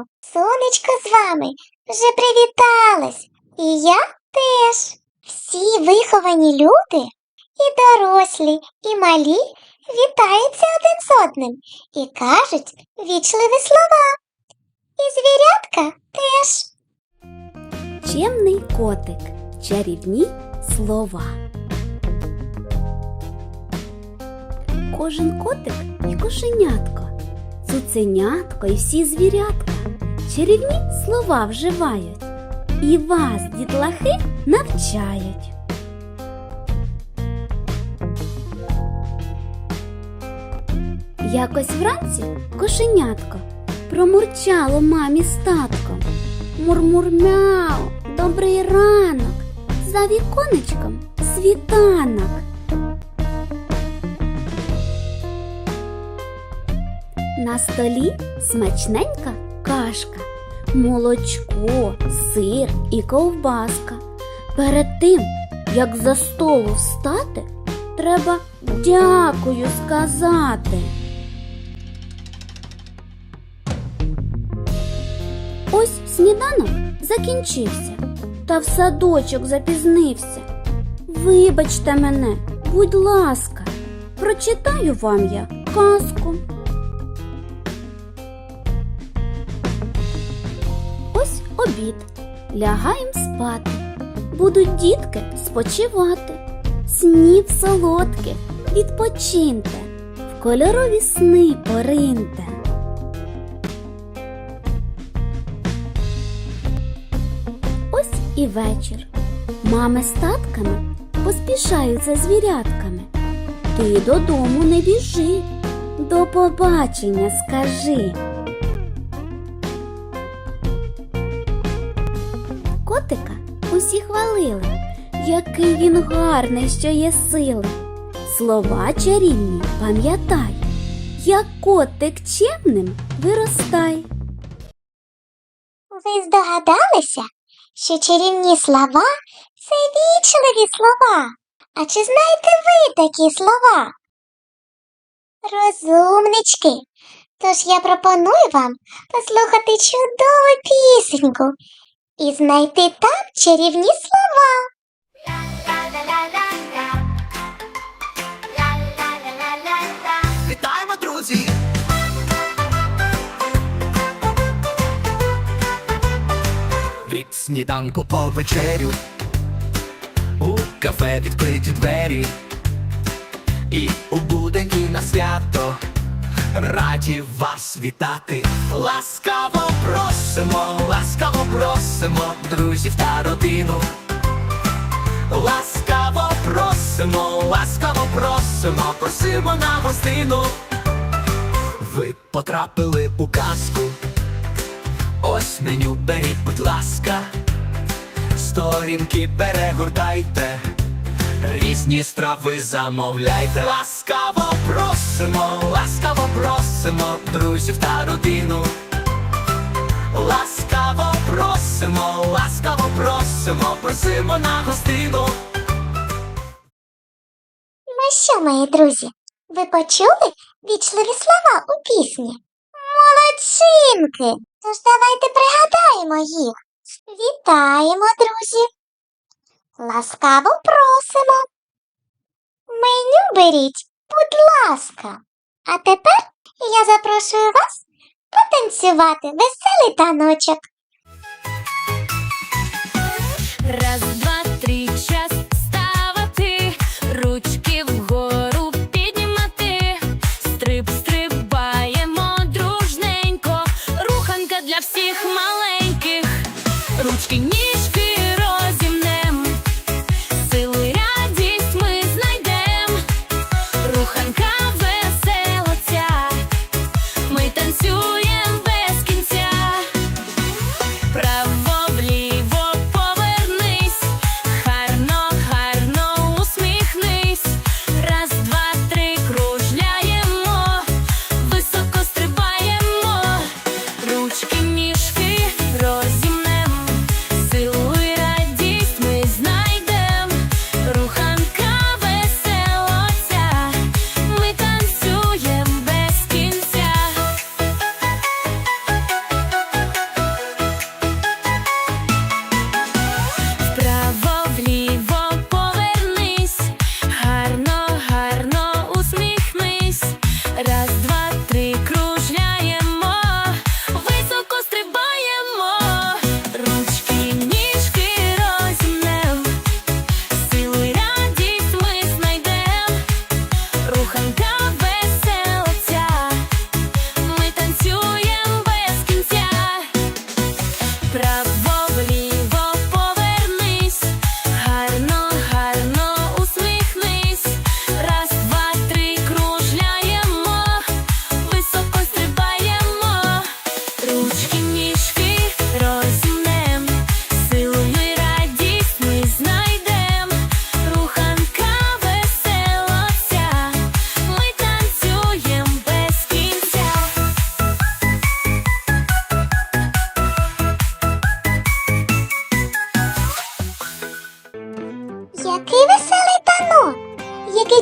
ранку. Сонечко з вами вже привіталось. І я теж. Всі виховані люди, і дорослі, і малі вітаються один з одним і кажуть вічливі слова. І звірятка теж. Чемний котик. Чарівні слова. Кожен котик і кошенятко, цуценятко і всі звірятка чарівні слова вживають і вас, дітлахи, навчають. Якось вранці кошенятко промурчало мамі з татком. Мурмурмяу, добрий ранок, за віконечком світанок. На столі смачненька кашка, молочко, сир і ковбаска. Перед тим, як за столу встати, треба дякую сказати. Ось сніданок закінчився, та в садочок запізнився. Вибачте мене, будь ласка, прочитаю вам я казку. Обід. Лягаєм спати. Будуть дітки спочивати. Снів солодких, відпочиньте, в кольорові сни пориньте. Ось і вечір. Мами з татками поспішають за звірятками. Ти додому не біжи, до побачення скажи. Усі хвалили, який він гарний, що є сили. Слова чарівні пам'ятай, як котик чемним виростай. Ви здогадалися, що чарівні слова це вічливі слова. А чи знаєте ви такі слова? Розумнички. Тож я пропоную вам послухати чудову пісеньку і знайти там чарівні слова. Вітаємо, друзі! Від сніданку по вечерю у кафе відкриті двері, і у будень і на свято раді вас вітати. Ласкаво просимо, ласкаво просимо, друзів та родину. Ласкаво просимо, ласкаво просимо, просимо на гостину. Ви потрапили у казку. Ось меню беріть, будь ласка, сторінки перегортайте, різні страви замовляйте. Ласкаво просимо, ласкаво просимо, друзів та родину. Ласкаво просимо, ласкаво просимо, просимо на гостину. Ну що, мої друзі, ви почули вічливі слова у пісні? Молодчинки! Тож давайте пригадаємо їх. Вітаємо, друзі! Ласкаво просимо. Меню беріть, будь ласка. А тепер я запрошую вас потанцювати веселий таночок. Раз, два,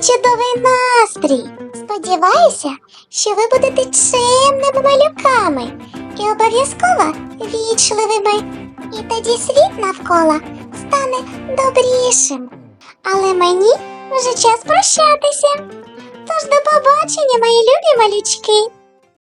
чудовий настрій! Сподіваюся, що ви будете чимними малюками і обов'язково вічливими. І тоді світ навколо стане добрішим. Але мені вже час прощатися. Тож до побачення, мої любі малючки!